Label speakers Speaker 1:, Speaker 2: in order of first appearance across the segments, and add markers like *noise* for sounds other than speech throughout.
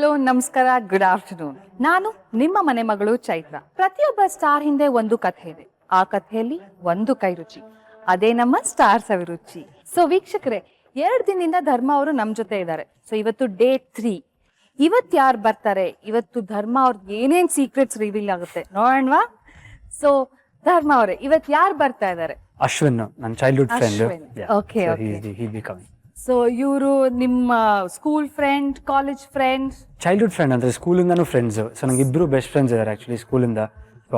Speaker 1: Hello ನಮಸ್ಕಾರ good afternoon ನಾನು ನಿಮ್ಮ ಮನೆ ಮಗಳು ಚೈತ್ರ. ಪ್ರತಿಯೊಬ್ಬ ಸ್ಟಾರ್ ಹಿಂದೆ ಒಂದು ಕಥೆ ಇದೆ. ಆ ಕಥೆಯಲ್ಲಿ ಒಂದು ಕೈ ರುಚಿ. ಅದೇ ನಮ್ಮ ಸ್ಟಾರ್ ಸವಿರುಚಿ ಸೊ ವೀಕ್ಷಕರೇ ಎರಡು ದಿನದಿಂದ ಧರ್ಮ ಅವರು ನಮ್ ಜೊತೆ ಇದ್ದಾರೆ. ಸೊ ಇವತ್ತು ಡೇ ತ್ರೀ. ಇವತ್ ಯಾರು ಬರ್ತಾರೆ? ಇವತ್ತು ಧರ್ಮ ಅವ್ರದ್ದು ಏನೇನ್ ಸೀಕ್ರೆಟ್ಸ್ ರಿವೀಲ್ ಆಗುತ್ತೆ? ನೋಡೋಣವಾ? ಸೊ ಧರ್ಮ ಅವರೇ ಇವತ್ ಯಾರು ಬರ್ತಾ ಇದ್ದಾರೆ?
Speaker 2: ಅಶ್ವಿನ್ ನನ್ನ childhood friend
Speaker 1: Ashwin. Okay, so ಇವರು ನಿಮ್ಮ school friend college friend
Speaker 2: childhood friend ಅಂದ್ರೆ ಸ್ಕೂಲಿಂದನೂ ಫ್ರೆಂಡ್ಸ್ ಸೊ ನಂಗೆ ಇಬ್ರು ಬೆಸ್ಟ್ ಫ್ರೆಂಡ್ಸ್ ಇದಾರೆ ಆಕ್ಚುಲಿ ಸ್ಕೂಲಿಂದ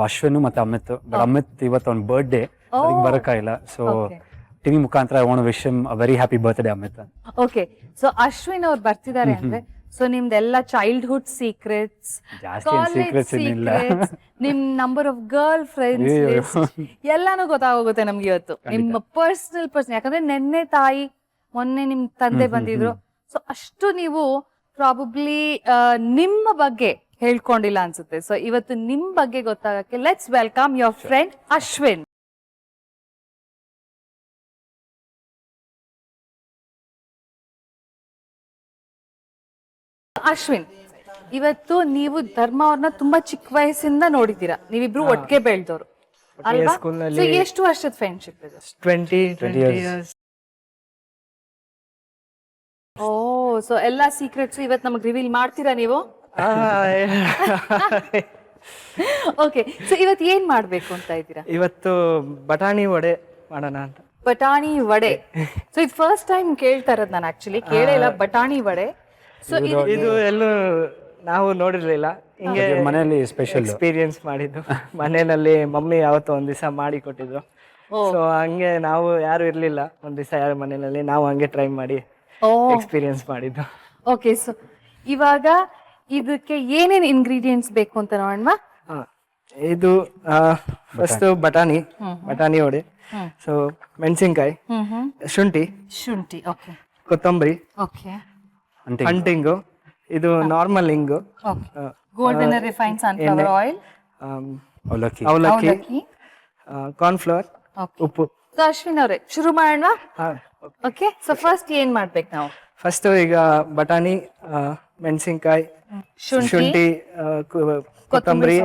Speaker 2: ಅಶ್ವಿನ್ ಮತ್ತೆ ಅಮಿತ್. ಬಟ್ ಅಮಿತ್ ಇವತ್ತು ಅವ್ನ ಬರ್ಡೇ ಅದಕ್ಕೆ ಬರಕ್ಕಾಗಿಲ್ಲ ಸೊ. ಟಿವಿ ಮುಖಾಂತರ I want wish a very happy birthday Amit.
Speaker 1: Okay so Ashwin ಅವ್ರು ಬರ್ತಿದ್ದಾರೆ ಅಂದ್ರೆ ಸೊ ನಿಮ್ದೆಲ್ಲ ಚೈಲ್ಡ್ಹುಡ್ ಸೀಕ್ರೆಟ್ಸ್
Speaker 2: secrets
Speaker 1: ನಿಮ್ ನಂಬರ್ ಆಫ್ ಗರ್ಲ್ ಫ್ರೆಂಡ್ಸ್ ಎಲ್ಲಾನು ಗೊತ್ತಾಗೋಗುತ್ತೆ ನಮ್ಗೆ ಇವತ್ತು. ನಿಮ್ಮ ಪರ್ಸನಲ್ ಪರ್ಸನ್ ಯಾಕಂದ್ರೆ ನೆನ್ನೆ ತಾಯಿ ಮೊನ್ನೆ ನಿಮ್ ತಂದೆ ಬಂದಿದ್ರು. ಸೊ ಅಷ್ಟು ನೀವು ಪ್ರಾಬಬ್ಲಿ ನಿಮ್ಮ ಬಗ್ಗೆ ಹೇಳ್ಕೊಂಡಿಲ್ಲ ಅನ್ಸುತ್ತೆ. ಸೊ ಇವತ್ತು ನಿಮ್ ಬಗ್ಗೆ ಗೊತ್ತಾಗಕ್ಕೆ let's welcome your friend Ashwin Ashwin ಇವತ್ತು ನೀವು ಧರ್ಮ ಅವ್ರನ್ನ ತುಂಬಾ ಚಿಕ್ಕ ವಯಸ್ಸಿಂದ ನೋಡಿದ್ದೀರಾ? ನೀವಿಬ್ರು ಒಟ್ಟಿಗೆ ಬೆಳೆದವರು ಅಲ್ವಾ? ಎಷ್ಟು ವರ್ಷದ ಫ್ರೆಂಡ್ಶಿಪ್ ಇದೆ?
Speaker 3: ಟ್ವೆಂಟಿ
Speaker 1: ಸೊ ಎಲ್ಲಾ ಸೀಕ್ರೆಟ್ಸ್ ಇವತ್ತು ನಮಗೆ ರಿವೀಲ್ ಮಾಡ್ತೀರಾ ನೀವು? ಓಕೆ ಸೊ ಇವತ್ತು ಏನ್ ಮಾಡ್ಬೇಕು ಅಂತ ಇದ್ದೀರಾ?
Speaker 3: ಇವತ್ತು ಬಟಾಣಿ ವಡೆ ಮಾಡೋಣ ಅಂತ.
Speaker 1: ಬಟಾಣಿ ವಡೆ. ಸೊ ಇದು ಫಸ್ಟ್ ಟೈಮ್ ಕೇಳ್ತಾ ಇರೋದು ನಾನು ಆಕ್ಚುಲಿ ಕೇಳೇ ಇಲ್ಲ ಬಟಾಣಿ ವಡೆ. ಸೊ ಇದು
Speaker 3: ಎಲ್ಲೂ ನಾವು ನೋಡಿರ್ಲಿಲ್ಲ. ಹಿಂಗೆ
Speaker 2: ಮನೆಯಲ್ಲಿ ಸ್ಪೆಷಲ್
Speaker 3: ಎಕ್ಸ್ಪೀರಿಯನ್ಸ್ ಮಾಡಿದ್ದು. ಮನೆಯಲ್ಲಿ ಮಮ್ಮಿ ಯಾವತ್ತೋ ಒಂದ್ ದಿವಸ ಮಾಡಿ ಕೊಟ್ಟಿದ್ರು ಸೊ ಹಂಗೆ ನಾವು ಯಾರು ಇರ್ಲಿಲ್ಲ. ಒಂದ್ ದಿವಸ ಯಾರು ಮನೆಯಲ್ಲಿ ನಾವು ಹಂಗೆ ಟ್ರೈ ಮಾಡಿ ಎಕ್ಸ್ಪೀರಿಯನ್ಸ್ ಮಾಡಿದ್ದು.
Speaker 1: ಓಕೆ ಸೊ ಇವಾಗ ಇದಕ್ಕೆ ಏನೇನ್ ಇಂಗ್ರೀಡಿಯೆಂಟ್ಸ್ ಬೇಕು ಅಂತ ನೋಡೋಣ
Speaker 3: ಹಾ. ಇದು ಫಸ್ಟ್ ಬಟಾಣಿ. ಬಟಾಣಿ ಹೊಡೆ ಸೊ ಮೆಣಸಿನ್ಕಾಯಿ ಶುಂಠಿ
Speaker 1: ಶುಂಠಿ ಓಕೆ
Speaker 3: ಕೊತ್ತಂಬರಿ
Speaker 1: ಓಕೆ
Speaker 3: ಹಂಟಿಂಗು ಇದು ನಾರ್ಮಲ್ ಇಂಗು
Speaker 1: okay golden refine sunflower oil
Speaker 2: ಅವಲಕ್ಕಿ.
Speaker 3: ಅವಲಕ್ಕಿ
Speaker 1: ಕಾರ್ನ್
Speaker 3: ಕಾರ್ನ್ಫ್ಲವರ್
Speaker 1: ಓಕೆ
Speaker 3: ಉಪ್ಪು.
Speaker 1: ಸೊ ಅಶ್ವಿನ್ ಅವರೇ ಶುರು ಮಾಡೋಣ. ಓಕೆ ಸೊ ಫಸ್ಟ್ ಏನ್ ಮಾಡ್ಬೇಕು ನಾವು?
Speaker 3: ಫಸ್ಟ್ ಈಗ ಬಟಾಣಿ ಮೆಣಸಿನಕಾಯಿ
Speaker 1: ಶುಂಠಿ
Speaker 3: ಕೊತ್ತಂಬರಿ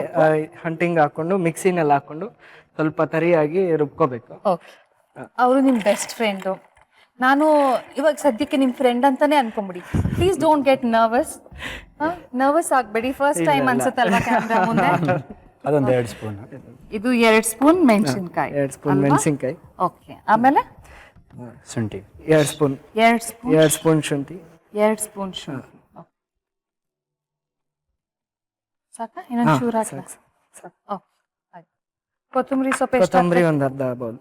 Speaker 3: ಹಂಟಿಂಗ್ ಹಾಕೊಂಡು ಮಿಕ್ಸಿನಲ್ಲಿ ಹಾಕೊಂಡು ಸ್ವಲ್ಪ ತರಿಯಾಗಿ ರುಬ್ಕೋಬೇಕು.
Speaker 1: ಓಕೆ ಅವರು ನಿಮ್ ಬೆಸ್ಟ್ ಫ್ರೆಂಡು ನಾನು ಇವಾಗ ಸದ್ಯಕ್ಕೆ ನಿಮ್ ಫ್ರೆಂಡ್ ಅಂತಾನೆ ಅನ್ಕೊಂಬಿಡಿ. Please don't get nervous nervous ಆಗ್ಬೇಡಿ. First time ಅನ್ಸುತ್ತಲ್ವಾ ಕ್ಯಾಮ್ರಾ ಮುಂದೆ? *laughs*
Speaker 2: ಅದೊಂದು ಎರಡು ಸ್ಪೂನ್
Speaker 1: ಇದು ಎರಡು ಸ್ಪೂನ್ ಮೆಣಸಿನ್ಕಾಯಿ
Speaker 3: ಎರಡು ಸ್ಪೂನ್ ಮೆಣಸಿನಕಾಯಿ.
Speaker 1: ಓಕೆ ಆಮೇಲೆ?
Speaker 2: ಶುಂಠಿ.
Speaker 3: ಎರಡು ಸ್ಪೂನ್.
Speaker 1: ಎರಡು ಸ್ಪೂನ್
Speaker 3: ಎರಡು ಸ್ಪೂನ್ ಶುಂಠಿ.
Speaker 1: ಎರಡು ಸ್ಪೂನ್ ಶುಂಠಿ. ಸಾಕಾ? ಇನ್ನೊಂದು ಚೂರು ಆಯ್ತು. ಕೊತ್ತಂಬರಿ ಸೊಪ್ಪು ಎಷ್ಟು
Speaker 3: ಕೊತ್ತಂಬರಿ ಒಂದು ಅರ್ಧ ಬೌಲ್.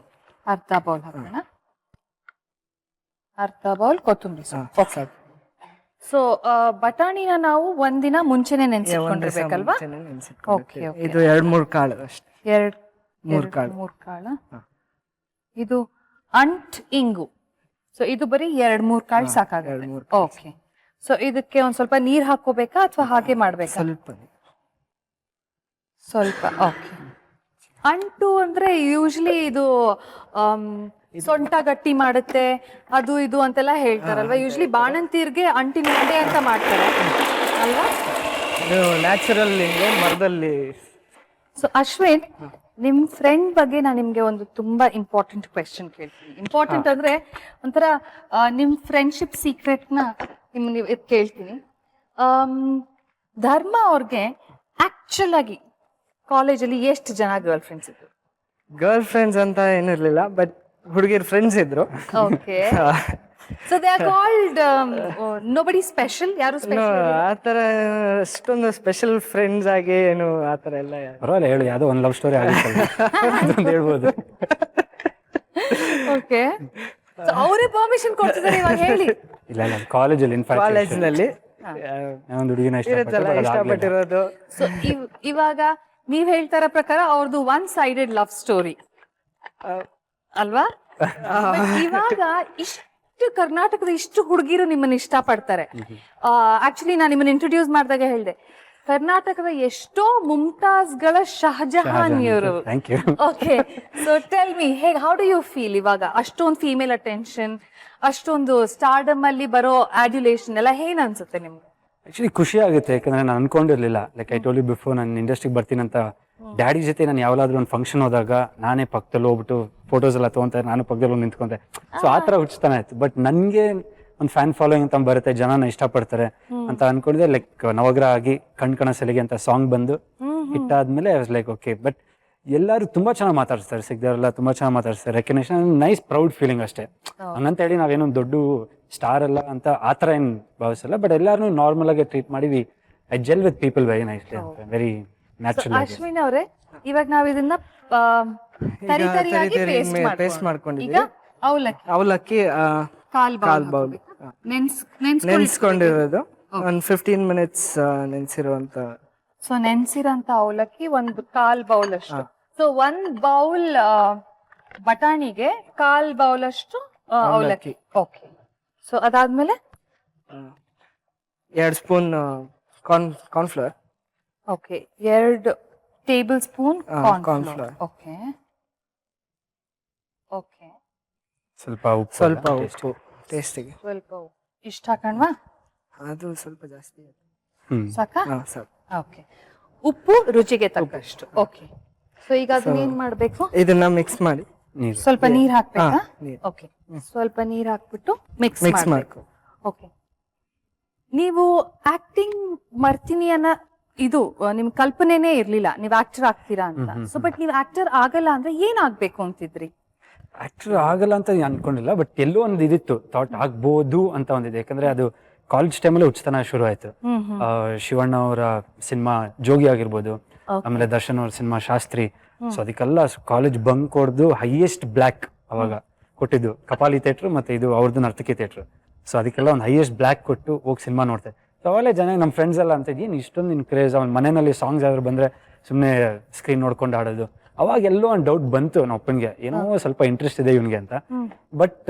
Speaker 1: ಅರ್ಧ ಬೌಲ್ ಹಾಕೋಣ. ಅರ್ಧ ಬೌಲ್ ಕೊತ್ತಂಬರಿ ಸೊಪ್ಪು.
Speaker 3: ಸಾಕು.
Speaker 1: ಸೊ ಬಟಾಣಿನ ನಾವು ಒಂದಿನ ಮುಂಚೆನೆ ನೆನ್ಸಿಟ್ಕೊಂಡಿರ್ಬೇಕಲ್ವಾ. Okay okay.
Speaker 3: ಇದು ಎರಡು ಮೂರು ಕಾಳು ಅಷ್ಟೇ.
Speaker 1: ಎರಡು
Speaker 3: ಮೂರು ಕಾಳು.
Speaker 1: ಮೂರು ಕಾಳು. ಇದು ಅಂಟ್ ಇಂಗು. ಸೊ ಇದು ಬರೀ ಎರಡ್ ಮೂರ್ ಕಾಳು ಸಾಕಾಗುತ್ತೆ. ಓಕೆ ಸೊ ಇದಕ್ಕೆ ಒಂದ್ ಸ್ವಲ್ಪ ನೀರ್ ಹಾಕೋಬೇಕಾ ಅಥವಾ ಹಾಗೆ ಮಾಡ್ಬೇಕಾ?
Speaker 3: ಸ್ವಲ್ಪ
Speaker 1: ಸ್ವಲ್ಪ ಓಕೆ ಅಂಟು ಅಂದ್ರೆ ಯೂಶ್ಲಿ ಇದು ಸೊಂಟ ಗಟ್ಟಿ ಮಾಡುತ್ತೆ ಅದು ಇದು ಅಂತೆಲ್ಲ ಹೇಳ್ತಾರಲ್ವಾ? ಯೂಶ್ಲಿ ಬಾಣಂತೀರ್ಗೆ ಅಂಟಿನ ಉಂಡೆ ಅಂತ ಮಾಡ್ತಾರೆ. ಅಲ್ವಾ?
Speaker 3: ನ್ಯಾಚುರಲ್ ಮರದಲ್ಲಿ.
Speaker 1: ಸೊ ಅಶ್ವಿನ್ ನಿಮ್ ಫ್ರೆಂಡ್ ಬಗ್ಗೆ ನಾನು ನಿಮ್ಗೆ ಒಂದು ತುಂಬಾ ಇಂಪಾರ್ಟೆಂಟ್ ಕ್ವೆಶನ್ ಕೇಳ್ತೀನಿ. ಇಂಪಾರ್ಟೆಂಟ್ ಅಂದ್ರೆ ಒಂಥರ ಆ, ನಿಮ್ ಫ್ರೆಂಡ್ಶಿಪ್ ಸೀಕ್ರೆಟ್ನ ನಿಮ್ ನೀವು ಇದ್ ಕೇಳ್ತೀನಿ. ಆಮ್, ಧರ್ಮ ಅವ್ರಿಗೆ ಆಕ್ಚುಲ್ ಆಗಿ ಕಾಲೇಜಲ್ಲಿ ಎಷ್ಟು ಜನ ಗರ್ಲ್ ಫ್ರೆಂಡ್ಸ್ ಇದ್ರು?
Speaker 3: ಗರ್ಲ್ ಫ್ರೆಂಡ್ಸ್ ಅಂತ ಏನಿರ್ಲಿಲ್ಲ ಬಟ್ ಹುಡುಗಿರ್ ಫ್ರೆಂಡ್ಸ್ ಇದ್ರು.
Speaker 1: Okay so they are called nobody special ಯಾರು ಸ್ಪೆಷಲ್
Speaker 3: ಆ ಥರ ಅಷ್ಟೊಂದು ಸ್ಪೆಷಲ್ ಫ್ರೆಂಡ್ಸ್ ಆಗಿ ಏನು ಆ ಥರ ಎಲ್ಲ ಯಾರು-
Speaker 2: ಪರವಾಗಿಲ್ಲ ಹೇಳಿ ಯಾವುದೋ ಒಂದು ಲವ್ ಸ್ಟೋರಿ ಆಗಿತ್ತು ಅದೊಂದು ಹೇಳ್ಬೋದು.
Speaker 1: ಓಕೆ ಅವರೇ ಪರ್ಮಿಷನ್ ಕೊಡ್ತಿದ್ದಾರೆ ಇವಾಗ ಹೇಳಿ.
Speaker 2: ಇಲ್ಲ ಇಲ್ಲ ಕಾಲೇಜಲ್ಲಿ ಇನ್ಫ್ಯಾಕ್ಟ್
Speaker 3: ಕಾಲೇಜ್ನಲ್ಲಿ.
Speaker 2: ಒಂದು ಹುಡುಗಿನ
Speaker 3: ಇರುತ್ತಲ್ಲ ಇಷ್ಟಪಟ್ಟಿರೋದು.
Speaker 1: ಸೊ ಇವಾಗ ನೀವ್ ಹೇಳ್ತಾರ ಪ್ರಕಾರ ಅವ್ರದ್ದು ಒನ್ ಸೈಡೆಡ್ ಲವ್ ಸ್ಟೋರಿ ಅಲ್ವಾ? ಇವಾಗ ಇಷ್ಟು ಕರ್ನಾಟಕದ ಇಷ್ಟು ಹುಡುಗಿರು ನಿಮ್ಮನ್ನ ಇಷ್ಟಪಡ್ತಾರೆ. ಆಕ್ಚುಲಿ ನಾನು ನಿಮ್ಮನ್ನ ಇಂಟ್ರೊಡ್ಯೂಸ್ ಮಾಡಿದಾಗ ಹೇಳಿದೆ ಕರ್ನಾಟಕದ ಎಷ್ಟೋ ಮುಮ್ತಾಜ್ಗಳ ಶಹಜಹಾನ್ ಇವರು
Speaker 2: you
Speaker 1: okay so tell me ಹೇಗ್ ಹೌ ಡು ಯು ಫೀಲ್ ಇವಾಗ? ಅಷ್ಟೊಂದು ಫೀಮೇಲ್ ಅಟೆನ್ಷನ್ ಅಷ್ಟೊಂದು ಸ್ಟಾರ್ಡಮ್ ಅಲ್ಲಿ ಬರೋ ಆಡ್ಯುಲೇಷನ್ ಎಲ್ಲ ಏನ್ ಅನ್ಸುತ್ತೆ ನಿಮ್ಗೆ?
Speaker 2: ಆಕ್ಚುಲಿ ಖುಷಿ ಆಗುತ್ತೆ ಯಾಕಂದ್ರೆ ನಾನು ಅನ್ಕೊಂಡಿರ್ಲಿಲ್ಲ. ಲೈಕ್ ಐ ಟೋಲಿ ಬಿಫೋರ್ ನಾನು ಇಂಡಸ್ಟ್ರಿಗೆ ಬರ್ತೀನಿ ಅಂತ ಡ್ಯಾಡಿ ಜೊತೆ ನಾನು ಯಾವ್ದಾದ್ರು ಒಂದು ಫಂಕ್ಷನ್ ಹೋದಾಗ ನಾನೇ ಪಕ್ಕದಲ್ಲಿ ಹೋಗ್ಬಿಟ್ಟು ಫೋಟೋಸ್ ಎಲ್ಲ ತೊಗೊಂತಾರೆ ನಾನು ಪಕ್ಕದಲ್ಲಿ ಹೋಗಿ ನಿಂತ್ಕೊಂಡೆ. ಸೊ ಆ ಥರ ಹುಚ್ಚತನ ಆಯ್ತು. ಬಟ್ ನನಗೆ ಒಂದು ಫ್ಯಾನ್ ಫಾಲೋಯಿಂಗ್ ಅಂತ ಬರುತ್ತೆ ಜನನ ಇಷ್ಟಪಡ್ತಾರೆ ಅಂತ ಅನ್ಕೊಂಡಿದ್ದೆ. ಲೈಕ್ ನವಗ್ರಹ ಆಗಿ ಕಣ್ ಕಣ ಸಲಿಗೆ ಅಂತ ಸಾಂಗ್ ಬಂದು ಹಿಟ್ ಆದ್ಮೇಲೆ ಲೈಕ್ ಓಕೆ ಬಟ್ ಎಲ್ಲರೂ ತುಂಬಾ ಚೆನ್ನಾಗಿ ಮಾತಾಡ್ತಾರೆ ಸಿಗ್ದವರೆಲ್ಲ ತುಂಬಾ ಚೆನ್ನಾಗಿ ಮಾತಾಡ್ತಾರೆ ರೆಕಗ್ನೇಷನ್ ನೈಸ್ ಪ್ರೌಡ್ ಫೀಲಿಂಗ್ ಅಷ್ಟೇ. ಹಂಗಂತ ಹೇಳಿ ನಾವೇನೋ ದೊಡ್ಡ ಸ್ಟಾರ್ ಅಲ್ಲ ಅಂತ ಆ ಥರ ಏನು ಭಾವಿಸಲ್ಲ. ಬಟ್ ಎಲ್ಲರೂ ನಾರ್ಮಲ್ ಆಗಿ ಟ್ರೀಟ್ ಮಾಡಿ I gel with people very nicely very natural
Speaker 1: Ashwin ಅವರೇ ಇವಾಗ ನಾವ್ ಇದನ್ನ ತರಿ ತರಿಯಾಗಿ paste
Speaker 3: ಮಾಡ್ಕೊಂಡಿದ್ದೀವಿ.
Speaker 1: ಅವಲಕ್ಕಿ.
Speaker 3: ಅವಲಕ್ಕಿ
Speaker 1: ಕಾಲ್ ಬೌಲ್
Speaker 3: ಬೌಲ್.
Speaker 1: ನೆನ್ಸ್ ನೆನ್ಸ್
Speaker 3: ನೆನ್ಸ್ಕೊಂಡಿರೋದು. ಒಂದು ಫಿಫ್ಟೀನ್ ಮಿನಿಟ್ಸ್ ನೆನ್ಸಿರುವಂತ.
Speaker 1: ಸೊ ನೆನ್ಸಿರಂತ ಅವಲಕ್ಕಿ ಒಂದು ಕಾಲ್ ಬೌಲ್ ಅಷ್ಟು. ಸೊ ಒಂದ್ ಬೌಲ್ ಬಟಾಣಿಗೆ ಕಾಲ್ ಬೌಲ್ ಅಷ್ಟು ಅವಲಕ್ಕಿ. ಓಕೆ. ಸೊ ಅದಾದ್ಮೇಲೆ?
Speaker 3: ಎರಡ್ ಸ್ಪೂನ್ ಕಾರ್ನ್ ಕಾರ್ನ್ಫ್ಲವರ್
Speaker 1: ಓಕೆ ಎರಡು table spoon
Speaker 3: cornflour corn
Speaker 1: cornflour
Speaker 3: flour.
Speaker 1: Okay okay.
Speaker 2: ಸ್ವಲ್ಪ ಉಪ್ಪು
Speaker 3: ಸ್ವಲ್ಪ. ಉಪ್ಪು ಟೇಸ್ಟಿಗೆ
Speaker 1: ಸ್ವಲ್ಪ ಇಷ್ಟ ಹಾಕಣ್ವಾ?
Speaker 3: ಅದು ಸ್ವಲ್ಪ ಜಾಸ್ತಿ
Speaker 1: ಸಾಕಾ? ಓಕೆ. ಉಪ್ಪು ರುಚಿಗೆ ತಕ್ಕಷ್ಟು. ಓಕೆ. ಸೊ ಈಗ ಅದನ್ನ ಏನ್ ಮಾಡ್ಬೇಕು?
Speaker 3: ಇದನ್ನ ಮಿಕ್ಸ್ ಮಾಡಿ.
Speaker 2: ನೀರು.
Speaker 1: ಸ್ವಲ್ಪ ನೀರ್. ಹಾಕ್ಬೇಕಾ. ಓಕೆ. ಸ್ವಲ್ಪ ನೀರ್ ಹಾಕ್ಬಿಟ್ಟು ಮಿಕ್ಸ್
Speaker 3: ಮಿಕ್ಸ್
Speaker 1: ಮಾಡ್ಬೇಕು.
Speaker 3: ಮಾಡ್ಕೊ.
Speaker 1: ಓಕೆ. ನೀವು ಆಕ್ಟಿಂಗ್ ಮಾಡ್ತೀನಿ ಅನ್ನೋ ಇದು ನಿಮ್ ಕಲ್ಪನೆನೇ ಇರ್ಲಿಲ್ಲ ನೀವ್ ಆಕ್ಟರ್ ಆಗ್ತೀರಾ ಅಂತ. ಸೊ ಬಟ್ ನೀವ್ ಆಕ್ಟರ್ ಆಗಲ್ಲ ಅಂದ್ರೆ ಏನ್ ಆಗ್ಬೇಕು ಅಂತಿದ್ರಿ?
Speaker 2: ಆಕ್ಟರ್ ಆಗಲ್ಲ ಅಂತ ಅನ್ಕೊಂಡಿಲ್ಲ ಬಟ್ ಎಲ್ಲೋ ಒಂದು ಇದಿತ್ತು ಥಾಟ್ ಆಗ್ಬೋದು ಅಂತ ಒಂದಿದೆ. ಯಾಕಂದ್ರೆ ಅದು ಕಾಲೇಜ್ ಟೈಮಲ್ಲಿ ಉಚಿತನ ಶುರು ಆಯ್ತು. ಶಿವಣ್ಣ ಅವರ ಸಿನಿಮಾ ಜೋಗಿ ಆಗಿರ್ಬೋದು ಆಮೇಲೆ ದರ್ಶನ್ ಅವ್ರ ಸಿನಿಮಾ ಶಾಸ್ತ್ರಿ. ಸೊ ಅದಕ್ಕೆಲ್ಲ ಕಾಲೇಜ್ ಬಂಕ್ ಹೊಡೆದು ಹೈಯೆಸ್ಟ್ ಬ್ಲ್ಯಾಕ್ ಅವಾಗ ಕೊಟ್ಟಿದ್ದು. ಕಪಾಲಿ ಥಿಯೇಟ್ರ್ ಮತ್ತೆ ಇದು ಅವ್ರದ್ದು ನರ್ತಕಿ ಥಿಯೇಟ್ರ್ ಸೊ ಅದಕ್ಕೆಲ್ಲ ಒಂದು ಹೈಯೆಸ್ಟ್ ಬ್ಲ್ಯಾಕ್ ಕೊಟ್ಟು ಹೋಗಿ ಸಿನಿಮಾ ನೋಡ್ತೆ. ಸೊ ಅವಾಗಲೇ ಜನ ನಮ್ಮ ಫ್ರೆಂಡ್ಸ್ ಎಲ್ಲ ಅಂತ ಏನು ಇಷ್ಟೊಂದು ನಿನ್ ಕ್ರೇಜ್ ಅವ್ನ ಮನೆಯಲ್ಲಿ ಸಾಂಗ್ಸ್ ಯಾವ್ದಾದ್ರು ಬಂದ್ರೆ ಸುಮ್ಮನೆ ಸ್ಕ್ರೀನ್ ನೋಡ್ಕೊಂಡು ಆಡೋದು ಅವಾಗ ಎಲ್ಲೋ ಒಂದು ಡೌಟ್ ಬಂತು ನಮ್ಮ ಅಪ್ಪನಿಗೆ. ಏನೋ ಸ್ವಲ್ಪ ಇಂಟ್ರೆಸ್ಟ್ ಇದೆ ಇವನಿಗೆ ಅಂತ. ಬಟ್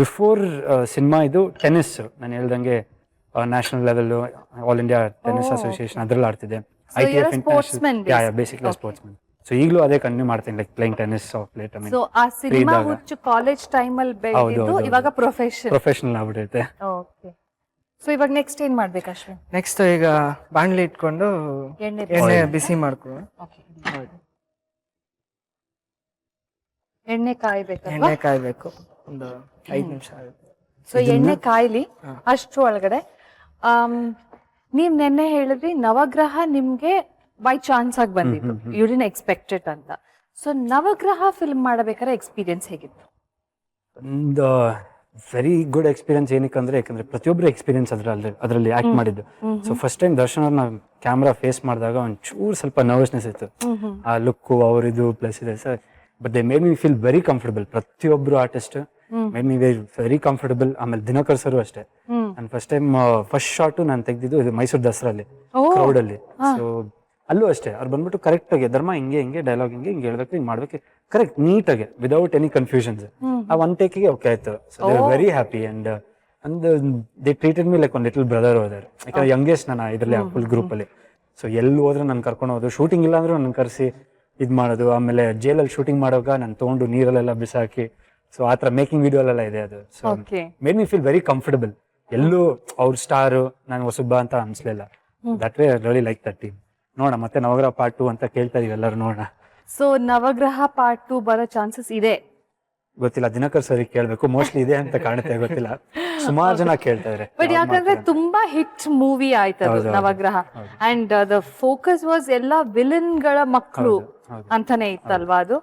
Speaker 2: ಬಿಫೋರ್ ಸಿನಿಮಾ ಇದು ಟೆನಿಸ್ ನಾನು ಹೇಳ್ದಂಗೆ national level all India tennis association ಅದ್ರಲ್ಲಿ ಆಡ್ತಿದ್ದೆ.
Speaker 1: I T F basically
Speaker 2: basically man so ಈಗಲೂ ಅದೇ ಕಂಟಿನ್ಯೂ ಮಾಡ್ತೀನಿ like playing tennis of late I mean
Speaker 1: so ಆ ಸಿನಿಮಾ. ಹುಚ್ಚು ಕಾಲೇಜ್ ಟೈಮ್ ಅಲ್ಲಿ ಬೆಳೆದಿದ್ದು. ಇವಾಗ ಪ್ರೊಫೆಷನ್
Speaker 2: ಪ್ರೊಫೆಷನಲ್ ಆಗ್ಬಿಟ್ಟೈತೆ
Speaker 1: ಓಕೆ ಸೊ ಇವಾಗ ನೆಕ್ಸ್ಟ್ ಏನ್ ಮಾಡ್ಬೇಕು ಅಶ್ವಿನ್?
Speaker 3: ನೆಕ್ಸ್ಟ್ ಈಗ ಬಾಣಲಿ ಇಟ್ಕೊಂಡು
Speaker 1: ಎಣ್ಣೆ
Speaker 3: ಎಣ್ಣೆ ಬಿಸಿ ಮಾಡ್ಕೊ.
Speaker 1: ಎಣ್ಣೆ ಕಾಯ್ಬೇಕು
Speaker 3: ಎಣ್ಣೆ ಕಾಯ್ಬೇಕು. ಒಂದು ಐದು ನಿಮಿಷ ಆಗುತ್ತೆ.
Speaker 1: ಸೊ ಎಣ್ಣೆ ಕಾಯ್ಲಿ ಅಷ್ಟು ಒಳಗಡೆ. ನೀವ್ ನೆನ್ನೆ ಹೇಳಿದ್ರಿ ನವಗ್ರಹ ನಿಮ್ಗೆ ಬೈ ಚಾನ್ಸ್ ಆಗಿ ಬಂದಿತ್ತು ಯು ಡಿನ್ ಎಕ್ಸ್ಪೆಕ್ಟೆಡ್ ಅಂತ. ಸೊ ನವಗ್ರಹ ಫಿಲ್ಮ್ ಮಾಡಬೇಕಾದ್ರೆ ಎಕ್ಸ್ಪೀರಿಯನ್ಸ್ ಹೇಗಿತ್ತು?
Speaker 2: ಒಂದು ವೆರಿ ಗುಡ್ ಎಕ್ಸ್ಪೀರಿಯನ್ಸ್ ಏನಕ್ಕೆ ಅಂದ್ರೆ ಯಾಕಂದ್ರೆ ಪ್ರತಿಯೊಬ್ಬರು ಎಕ್ಸ್ಪೀರಿಯನ್ಸ್ ಅದ್ರಲ್ಲಿ ಅದರಲ್ಲಿ ಆಕ್ಟ್ ಮಾಡಿದ್ದು. ಸೊ ಫಸ್ಟ್ ಟೈಮ್ ದರ್ಶನ್ ಅವ್ರನ್ನ ಕ್ಯಾಮ್ರಾ ಫೇಸ್ ಮಾಡಿದಾಗ ಒಂಚೂರು ಸ್ವಲ್ಪ ನರ್ವಸ್ನೆಸ್ ಇತ್ತು. ಆ ಲುಕ್ ಅವರಿದು ಪ್ಲಸ್ ಇದೆ. Sir but they made me feel very comfortable ಪ್ರತಿಯೊಬ್ರು artist made me very very comfortable ಆಮೇಲೆ ದಿನಕರ್ ಸರ್ ಅಷ್ಟೇ. ನಾನು ಫಸ್ಟ್ ಟೈಮ್ ಫಸ್ಟ್ ಶಾಟ್ ನಾನು ತೆಗ್ದಿದ್ದು ಇದು ಮೈಸೂರು ದಸರಲ್ಲಿ ಕ್ರೌಡ್ ಅಲ್ಲಿ. ಸೊ ಅಲ್ಲೂ ಅಷ್ಟೇ ಅವ್ರು ಬಂದ್ಬಿಟ್ಟು ಕರೆಕ್ಟ್ ಆಗಿ ಧರ್ಮ ಹಿಂಗೆ ಹಿಂಗೆ ಡೈಲಾಗ್ ಹಿಂಗೆ ಹಿಂಗೆ ಹೇಳ್ಬೇಕು ಹಿಂಗೆ ಮಾಡ್ಬೇಕು ಕರೆಕ್ಟ್ ನೀಟಾಗಿ ವಿದೌಟ್ ಎನಿ ಕನ್ಫ್ಯೂಷನ್ಸ್ ಆ ಒನ್ ಟೇಕಿಗೆ ಓಕೆ ಆಯ್ತು. So very happy and and they treated me like one little brother ಹೋದರ್ ಯಾಕಂದ್ರೆ ಯಂಗೆಸ್ಟ್ ನಾನು ಇದರಲ್ಲಿ ಫುಲ್ ಗ್ರೂಪ್ ಅಲ್ಲಿ. ಸೊ ಎಲ್ಲಿ ಹೋದ್ರೆ ನಾನು ಕರ್ಕೊಂಡು ಹೋದ್ರು ಶೂಟಿಂಗ್ ಇಲ್ಲ ಅಂದ್ರೆ ನನ್ನ ಕರೆಸಿ ಇದ್ ಮಾಡೋದು. ಆಮೇಲೆ ಜೈಲಲ್ಲಿ ಶೂಟಿಂಗ್ ಮಾಡುವಾಗ ನಾನು ತೊಗೊಂಡು ನೀರಲ್ಲೆಲ್ಲ ಬಿಸಾಕಿ ಸೊ ಆ ಥರ ಮೇಕಿಂಗ್ ವಿಡಿಯೋ ಎಲ್ಲ ಇದೆ ಅದು. So made me feel very comfortable ಎಲ್ಲೂ ಅವ್ರ ಸ್ಟಾರು ನಾನು ಹೊಸಬ್ಬ ಅಂತ ಅನ್ಸ್ಲಿಲ್ಲ. That way really like that team ನೋಡೋಣ ಮತ್ತೆ ನವಗ್ರಹ ಪಾರ್ಟ್ ಟು ಅಂತ ಕೇಳ್ತಾ ಇದೀವಿ ಎಲ್ಲರೂ ನೋಡೋಣ.
Speaker 1: ಸೊ ನವಗ್ರಹ ಪಾರ್ಟ್ ಟು ಬರೋ ಚಾನ್ಸಸ್ ಇದೆ.
Speaker 2: ಗೊತ್ತಿಲ್ಲ ದಿನಕರ್ ಸರಿ ಕೇಳ್ಬೇಕು ಮೋಸ್ಟ್ಲಿ ಇದೆ ಅಂತ ಕಾಣುತ್ತೆ ಗೊತ್ತಿಲ್ಲ. ಸುಮಾರು ಜನ ಕೇಳ್ತಾ ಇದಾರೆ.
Speaker 1: ಬಟ್ ಯಾಕಂದ್ರೆ ತುಂಬಾ ಹಿಟ್ ಮೂವಿ ಆಯ್ತದು ನವಗ್ರಹ. ಅಂಡ್ ದ ಫೋಕಸ್ ವಾಸ್ ಎಲ್ಲಾ ವಿಲನ್ಗಳ ಮಕ್ಕಳು. ಅಂತಾನೆ ಇತ್ತಲ್ವಾ ಅದು?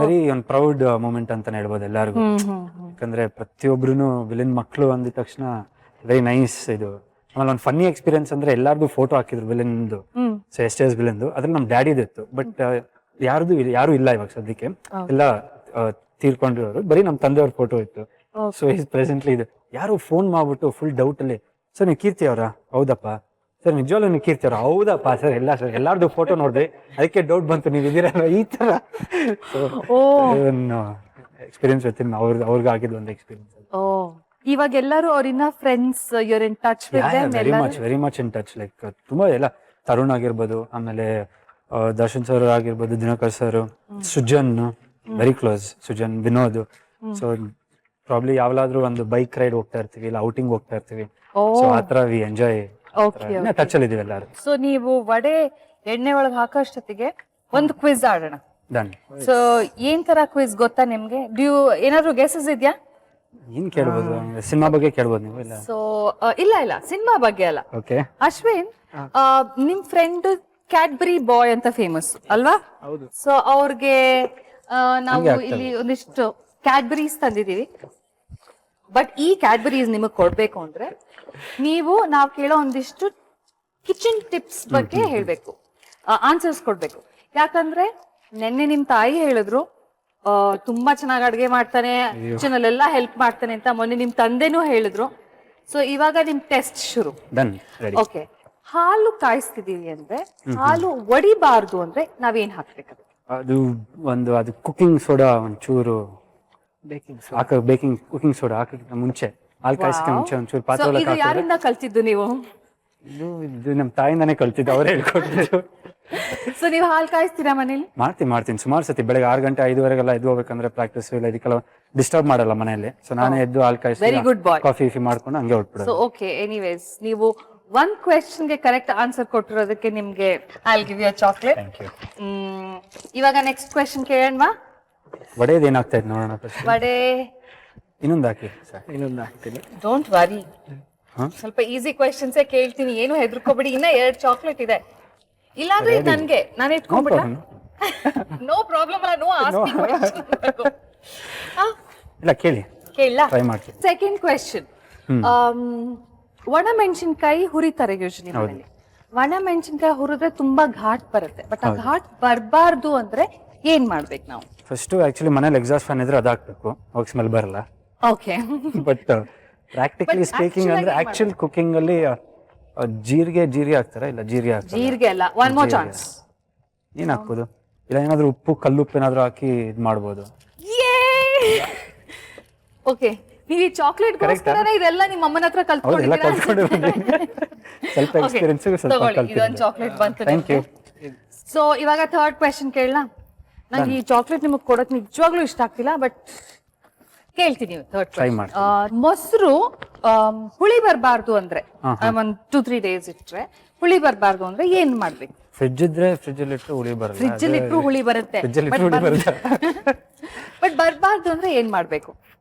Speaker 2: ವೆರಿ ಒಂದು ಪ್ರೌಡ್ ಮೂಮೆಂಟ್ ಅಂತಾನೆ ಹೇಳ್ಬೋದು ಎಲ್ಲರಿಗೂ. ಯಾಕಂದ್ರೆ ಪ್ರತಿಯೊಬ್ರು ವಿಲನ್ ಮಕ್ಕಳು ಅಂದಿದ ತಕ್ಷಣ ವೆರಿ ನೈಸ್ ಇದು. ಆಮೇಲೆ ಒಂದು ಫನ್ನಿ ಎಕ್ಸ್ಪೀರಿಯನ್ಸ್ ಅಂದ್ರೆ ಎಲ್ಲಾರ್ದು ಫೋಟೋ ಹಾಕಿದ್ರು ವಿಲನ್ದು ಸೊ ಎಸ್ ಎಸ್ ಬಿಲೆಂದು ಅದ್ರಲ್ಲಿ ನಮ್ ಡ್ಯಾಡಿದು ಇತ್ತು ಬಟ್ ಯಾರ್ದು ಇಲ್ಲ- ಯಾರು ಇಲ್ಲ ಇವಾಗ ಸದ್ಯಕ್ಕೆ. ಎಲ್ಲ ಆ, ತೀರ್ಕೊಂಡಿರೋರು. ಬರೀ ನಮ್ ತಂದೆಯವ್ರ ಫೋಟೋ ಇತ್ತು. ಸೊ ಇಸ್ ಪ್ರೆಸೆಂಟ್ಲಿ ಇದು. ಯಾರು ಫೋನ್ ಮಾಡ್ಬಿಟ್ಟು ಫುಲ್ ಡೌಟ್ ಅಲ್ಲಿ ಸರ್ ನೀವು ಕೀರ್ತಿ ಅವರ? ಹೌದಪ್ಪ. ಸರ್ ನಿಜವಾಗ್ಲೂ ನೀವು ಕೀರ್ತಿ ಅವ್ರ? ಹೌದಪ್ಪ ಸರ್ ಎಲ್ಲ ಸರ್ ಎಲ್ಲಾರ್ದು ಫೋಟೋ ನೋಡಿದೆ. ಅದಕ್ಕೆ ಡೌಟ್ ಬಂತು ನೀವು ಇದೀರಲ್ಲ ಈ ತರ.
Speaker 1: ಓ.
Speaker 2: ಎಕ್ಸ್ಪೀರಿಯನ್ಸ್ ಇರ್ತೀನಿ ಅವ್ರಿಗೆ ಅವ್ರಿಗೆ ಆಗಿದ್ದು ಒಂದು ಎಕ್ಸ್ಪೀರಿಯನ್ಸ್
Speaker 1: ಓ. ಇವಾಗ ಎಲ್ಲರೂ ಅವ್ರಿನ್ನ friends your in touch
Speaker 2: very much very much in touch like ತುಂಬಾ ಎಲ್ಲ ತರುಣ್ ಆಗಿರ್ಬೋದು ಆಮೇಲೆ ದರ್ಶನ್ ಸರ್ ಆಗಿರ್ಬೋದು Dinakar sir Sujan very close Sujan Vinod. So probably ಯಾವ್ಲಾದ್ರೂ ಒಂದು ಬೈಕ್ ರೈಡ್ ಹೋಗ್ತಾ ಇರ್ತೀವಿ ಇಲ್ಲ ಔಟಿಂಗ್ ಹೋಗ್ತಾ ಇರ್ತೀವಿ. ಸೊ ಆ ವಿ ಎಂಜಾಯ್ ಟಚ್ ಅಲ್ಲಿ ಇದೀವಿ ಎಲ್ಲಾರು.
Speaker 1: ಸೊ ನೀವು ವಡೆ ಎಣ್ಣೆ ಒಳಗೆ ಹಾಕೋಷ್ಟೊತ್ತಿಗೆ ಒಂದು ಕ್ವಿಜ್ ಆಡೋಣ.
Speaker 2: ಡನ್
Speaker 1: ಸೊ ಏನ್ ತರ ಕ್ವಿಜ್ ಗೊತ್ತಾ ನಿಮ್ಗೆ? ಡ್ಯೂ ಏನಾದ್ರು ಗೆಸಸ್ ಇದೆಯಾ?
Speaker 2: ಏನ್ ಕೇಳ್ಬೋದು? ಸಿನಿಮಾ ಬಗ್ಗೆ ಕೇಳ್ಬೋದು ನೀವು ಇಲ್ಲ?
Speaker 1: ಸೊ ಇಲ್ಲ ಇಲ್ಲ. ಸಿನಿಮಾ ಬಗ್ಗೆ ಅಲ್ಲ.
Speaker 2: ಓಕೆ
Speaker 1: ಅಶ್ವಿನ್ ಆ, ನಿಮ್ ಫ್ರೆಂಡ್ ಕ್ಯಾಡ್ಬರಿ ಬಾಯ್ ಅಂತ ಫೇಮಸ್ ಅಲ್ವಾ?
Speaker 3: ಹೌದು.
Speaker 1: ಸೊ ಅವ್ರಿಗೆ ಆ, ನಾವು ಇಲ್ಲಿ ಒಂದಿಷ್ಟು ಕ್ಯಾಡ್ಬರೀಸ್ ತಂದಿದೀವಿ ಬಟ್ ಈ ಕ್ಯಾಡ್ಬರೀಸ್ ನಿಮಗೆ ಕೊಡ್ಬೇಕು ಅಂದ್ರೆ ನೀವು ನಾವು ಕೇಳೋ ಒಂದಿಷ್ಟು ಕಿಚನ್ ಟಿಪ್ಸ್ ಬಗ್ಗೆ ಹೇಳ್ಬೇಕು. ಆನ್ಸರ್ಸ್ ಕೊಡ್ಬೇಕು. ಯಾಕಂದ್ರೆ ನಿನ್ನೆ ನಿಮ್ ತಾಯಿ ಹೇಳಿದ್ರು ತುಂಬಾ ಚೆನ್ನಾಗಿ ಅಡ್ಗೆ ಮಾಡ್ತಾನೆ. ಕಿಚನ್ ಅಲ್ಲೆಲ್ಲ ಹೆಲ್ಪ್ ಮಾಡ್ತಾನೆ ಅಂತ ಮೊನ್ನೆ ನಿಮ್ ತಂದೆನೂ ಹೇಳಿದ್ರು. ಸೊ ಇವಾಗ ನಿಮ್ ಟೆಸ್ಟ್ ಶುರು.
Speaker 2: ಡನ್ ರೆಡಿ
Speaker 1: ಓಕೆ ಹಾಲು ಕಾಯಿಸ್ತಿದೀವಿ ಅಂದ್ರೆ ಹಾಲು ಒಡಿಬಾರ್ದು ಅಂದ್ರೆ ನಾವೇನ್ ಹಾಕ್ಬೇಕು?
Speaker 2: ಅದು ಒಂದು ಅದು ಕುಕಿಂಗ್ ಸೋಡಾ ಒಂಚೂರು
Speaker 3: ಬೇಕಿಂಗ್
Speaker 2: ಹಾಕ ಬೇಕಿಂಗ್ ಕುಕಿಂಗ್ ಸೋಡಾ ಹಾಕಕ್ಕಿಂತ ಮುಂಚೆ. ಹಾಲು ಕಾಯಿಸಕ್ಕೆ ಮುಂಚೆ ಒಂಚೂರು ಪಾತ್ರೆ
Speaker 1: ಇದು ಯಾರಿಂದ ಕಲ್ತಿದ್ದು ನೀವು?
Speaker 2: ಇದು ಇದು ನಮ್ಮ ತಾಯಿಂದಾನೇ ಕಲ್ತಿದ್ದು ಅವ್ರು ಹೇಳ್ಕೊಟ್ಟಿದ್ದು. *laughs*
Speaker 1: ಸೊ ನೀವು ಹಾಲು ಕಾಯಿಸ್ತೀರಾ ಮನೇಲಿ?
Speaker 2: ಮಾಡ್ತೀನಿ ಮಾಡ್ತೀನಿ. ಸುಮಾರು ಸತಿ ಬೆಳಗ್ಗೆ ಆರು ಗಂಟೆ ಐದುವರೆಗೆಲ್ಲ ಎದ್ದು ಹೋಗ್ಬೇಕಂದ್ರೆ ಪ್ರಾಕ್ಟೀಸ್ ಇಲ್ಲ ಇದಕ್ಕೆಲ್ಲ ಡಿಸ್ಟರ್ಬ್ ಮಾಡಲ್ಲ ಮನೆಯಲ್ಲಿ. ಸೊ ನಾನೇ ಎದ್ದು ಹಾಲು
Speaker 1: ಕಾಯಿಸ್ತೀನಿ ವೆರಿ ಗುಡ್
Speaker 2: ಬಾಯ್ ಕಾಫಿ ಫಿ ಮಾಡ್ಕೊಂಡು ಹಂಗೆ
Speaker 1: ಸೊ ಓಕೆ ಎನಿವೇಸ್ ನೀವು ಒಂದ್ ಕ್ವೆಶನ್ಗೆ ಕರೆಕ್ಟ್ ಆನ್ಸರ್ ಕೊಟ್ಟಿರೋದಕ್ಕೆ ನಿಮಗೆ I give you chocolate
Speaker 2: thank you
Speaker 1: ಇವಾಗ ನೆಕ್ಸ್ಟ್ ಕ್ವೆಶನ್ ಕೇಳಣವಾ?
Speaker 2: ಒಡೆಯದು ಏನಾಗ್ತಾ ಇದೆ ನೋಡೋಣ first.
Speaker 1: ವಡೆ.
Speaker 2: ಇನ್ನೊಂದು ಹಾಕಿ. ಸರ್
Speaker 3: ಇನ್ನೊಂದು ಹಾಕ್ತೀನಿ.
Speaker 1: ಡೋಂಟ್ ವರಿ
Speaker 2: ಹಾ?
Speaker 1: ಸ್ವಲ್ಪ ಈಸಿ ಕ್ವೆಶನ್ಸ್ ಕೇಳ್ತೀನಿ. ಏನು ಹೆದರ್ಕೋಬೇಡಿ ಇನ್ನ ಎರಡು ಚಾಕ್ಲೇಟ್ ಇದೆ. ಇಲ್ಲಾಂದ್ರೆ ಇದು ನನ್ಗೆ ನಾನು ಇಟ್ಕೊಂಡ್ಬಿಟ್ಟ ನೋ ಪ್ರಾಬ್ಲಮ್ ಅಲ್ಲ ನೋ *laughs* *laughs* ಆಸ್ಕಿಂಗ್
Speaker 2: ಇಲ್ಲ ಕೇಳಿ.
Speaker 1: ಕೇಳ
Speaker 2: ಟ್ರೈ ಮಾಡ್ತೀನಿ.
Speaker 1: ಸೆಕೆಂಡ್ ಕ್ವೆಶನ್ ಒಣ ಮೆಣಸಿನಕಾಯಿ ಹುರಿತಾರೆ ಯೂಶಲಿ ಮನೇಲಿ. ಒಣ ಮೆಣಸಿನಕಾಯಿ ಹುರಿದ್ರೆ ತುಂಬಾ ಘಾಟ್ ಬರುತ್ತೆ. ಬಟ್ ಆ ಘಾಟ್ ಬರಬಾರ್ದು ಅಂದ್ರೆ ಏನ್ ಮಾಡ್ಬೇಕು ನಾವು?
Speaker 2: ಫಸ್ಟ್ ಆಕ್ಚುಲಿ ಮನೇಲಿ ಎಕ್ಸಾಸ್ಟ್ ಫ್ಯಾನ್ ಇದ್ರೆ ಅದಾಕ್ಬೇಕು. ಅವಾಗ ಸ್ಮೆಲ್ ಬರಲ್ಲ.
Speaker 1: ಓಕೆ
Speaker 2: ಬಟ್ ಪ್ರಾಕ್ಟಿಕಲಿ ಸ್ಪೀಕಿಂಗ್ ಅಂದ್ರೆ ಆಕ್ಚುಲ್ ಕುಕಿಂಗ್ ಅಲ್ಲಿ ಜೀರಿಗೆ ಜೀರಿಗೆ ಹಾಕ್ತಾರಾ? ಇಲ್ಲ ಜೀರಿಗೆ ಹಾಕ್ತಾರೆ?
Speaker 1: ಜೀರಿಗೆ ಅಲ್ಲ ಒನ್ ಮೋರ್ ಚಾನ್ಸ್
Speaker 2: ಏನ್ ಹಾಕ್ಬೋದು? ಇಲ್ಲ ಏನಾದ್ರೂ ಉಪ್ಪು ಕಲ್ಲುಪ್ಪು ಏನಾದ್ರೂ ಹಾಕಿ ಇದ್ ಮಾಡ್ಬೋದು.
Speaker 1: ಓಕೆ ನೀವು ಈ ಚಾಕ್ಲೇಟ್ ಇದೆಲ್ಲ ನಿಮ್ಮ ಅಮ್ಮನ ಹತ್ರ
Speaker 2: ಕಲ್ತ್ಕೊಂಡು ಸ್ವಲ್ಪ ಎಕ್ಸ್ಪೀರಿಯನ್ಸ್ ಸ್ವಲ್ಪ
Speaker 1: ಇದೊಂದು ಚಾಕ್ಲೇಟ್ ಬಂತು
Speaker 2: ಥ್ಯಾಂಕ್ ಯು
Speaker 1: ಸೊ ಇವಾಗ ಥರ್ಡ್ ಕ್ವೆಶನ್ ಕೇಳಲ್ಲ ನಂಗೆ ಈ ಚಾಕ್ಲೇಟ್ ನಿಮಗೆ ಕೊಡೋಕೆ ನಿಜವಾಗ್ಲೂ ಇಷ್ಟ ಆಗ್ತಿಲ್ಲ ಬಟ್ ಕೇಳ್ತೀನಿ
Speaker 2: ಮಾಡಿ.
Speaker 1: ಮೊಸರು ಹುಳಿ ಬರಬಾರ್ದು ಅಂದ್ರೆ ಒಂದ್ ಟೂ ತ್ರೀ ಡೇಸ್ ಇಟ್ರೆ ಹುಳಿ ಬರಬಾರ್ದು ಅಂದ್ರೆ ಏನ್ ಮಾಡ್ಬೇಕು?
Speaker 2: ಫ್ರಿಜ್ ಇದ್ರೆ ಫ್ರಿಜ್ ಅಲ್ಲಿ ಇಟ್ಟರೆ
Speaker 1: ಹುಳಿ ಬರುತ್ತೆ.
Speaker 2: ಫ್ರಿಜ್ ಅಲ್ಲಿ ಇಟ್ಟರೆ ಹುಳಿ ಬರುತ್ತೆ. *laughs*
Speaker 1: ಬಟ್ ಬರಬಾರ್ದು ಅಂದ್ರೆ ಏನ್ ಮಾಡ್ಬೇಕು?